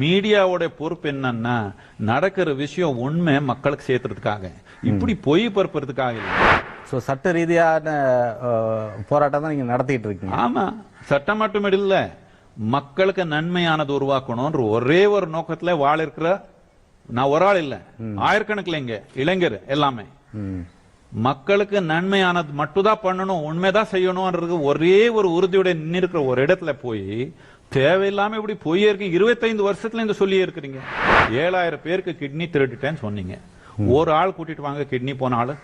மீடியாவோட பொறுப்பு என்னன்னா நடக்கிற விஷயம் உண்மை மக்களுக்கு சேர்த்துறதுக்காக. இப்படி பொய் பரப்புறதுக்காக இல்லை. ஸோ சட்ட ரீதியான போராட்டம் தான் நீங்க நடத்திட்டு இருக்கீங்க. ஆமா. சட்டம் மட்டும் இல்ல. மக்களுக்கு நன்மையானது உருவாக்கணும்ன்ற ஒரே ஒரு நோக்கத்துல வாழ இருக்கிற நான் ஒரு ஆள் இல்ல. ஆயிரக்கணக்கில் இங்க இளைஞர் எல்லாமே. மக்களுக்கு நன்மையானது மட்டும்தான் பண்ணணும் உண்மைதான் செய்யணும்ன்றது ஒரே ஒரு உறுதியோட நின்று இருக்கிற ஒரு இடத்துல போய் தேவையில்லாம இப்படி போய் இருக்கு இருபத்தைந்து வருஷத்துல இந்த சொல்லி இருக்கிறீங்க. ஏழாயிரம் பேருக்கு கிட்னி திருடிட்டேன்னு சொன்னீங்க. ஒரு ஆள் கூட்டிட்டு வாங்க கிட்னி போன ஆளு.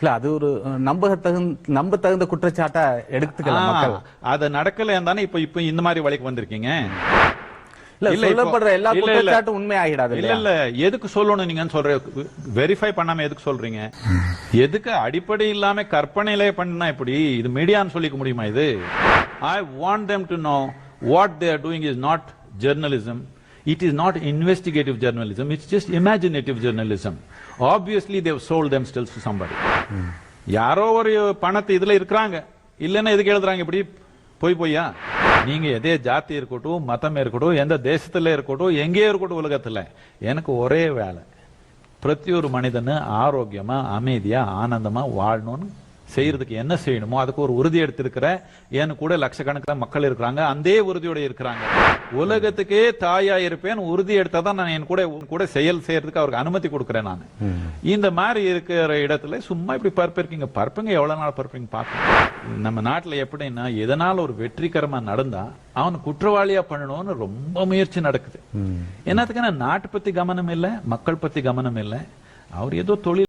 இல்ல அது ஒரு அஹ், நம்பத்தகுந்த நம்ப தகுந்த குற்றச்சாட்டா எடுத்துக்கலாம் அது நடக்கல தானே இப்ப இப்ப இந்த மாதிரி வழிக்கு வந்திருக்கீங்க? எல்லா. குற்றச்சாட்டும் உண்மை ஆகிடாது இல்ல இல்ல. எதுக்கு சொல்லணும் நீங்க சொல்ற வெரிஃபை பண்ணாம எதுக்கு சொல்றீங்க? எதுக்கு அடிப்படை இல்லாம கற்பனையிலே பண்ணா இப்படி? இது மீடியான்னு சொல்லிக்க முடியுமா இது? I want them to know what they are doing is not journalism it is not investigative journalism it's just imaginative journalism obviously they sold them stills to somebody யாரோ ஒரு பணத்தை இதுல இருக்கிறாங்க. இல்லைன்னா எதுக்கு எழுதுறாங்க இப்படி? போய் போய்யா? நீங்க எதே ஜாதி இருக்கட்டும் மதம் இருக்கட்டும் எந்த தேசத்துல இருக்கட்டும் எங்கேயோ இருக்கட்டும் உலகத்துல. எனக்கு ஒரே வேலை. பிரதி ஒரு மனிதனு ஆரோக்கியமா அமைதியா ஆனந்தமா வாழணும்னு செய்யறதுக்கு என்ன செய்யணுமோ அதுக்கு ஒரு உறுதி எடுத்திருக்கிற என் கூட லட்சக்கணக்கில் மக்கள் இருக்கிறாங்க. அந்த உறுதியோட இருக்கிறாங்க. உலகத்துக்கே தாயா இருப்பேன் உறுதி எடுத்தா தான் நான் என் கூட கூட செயல் செய்யறதுக்கு அவருக்கு அனுமதி கொடுக்கிறேன் நான். இந்த மாதிரி இருக்கிற இடத்துல சும்மா இப்படி பரப்பிருக்கீங்க பரப்புங்க எவ்வளவு நாள் பரப்புங்க பார்ப்போம் நம்ம நாட்டுல எப்படின்னா எதனால ஒரு வெற்றிகரமா நடந்தா அவன் குற்றவாளியா பண்ணணும்னு ரொம்ப முயற்சி நடக்குது. என்னத்துக்குன்னா நாட்டு பத்தி கவனம் இல்ல மக்கள் பத்தி கவனம் இல்ல அவர் ஏதோ தொழில்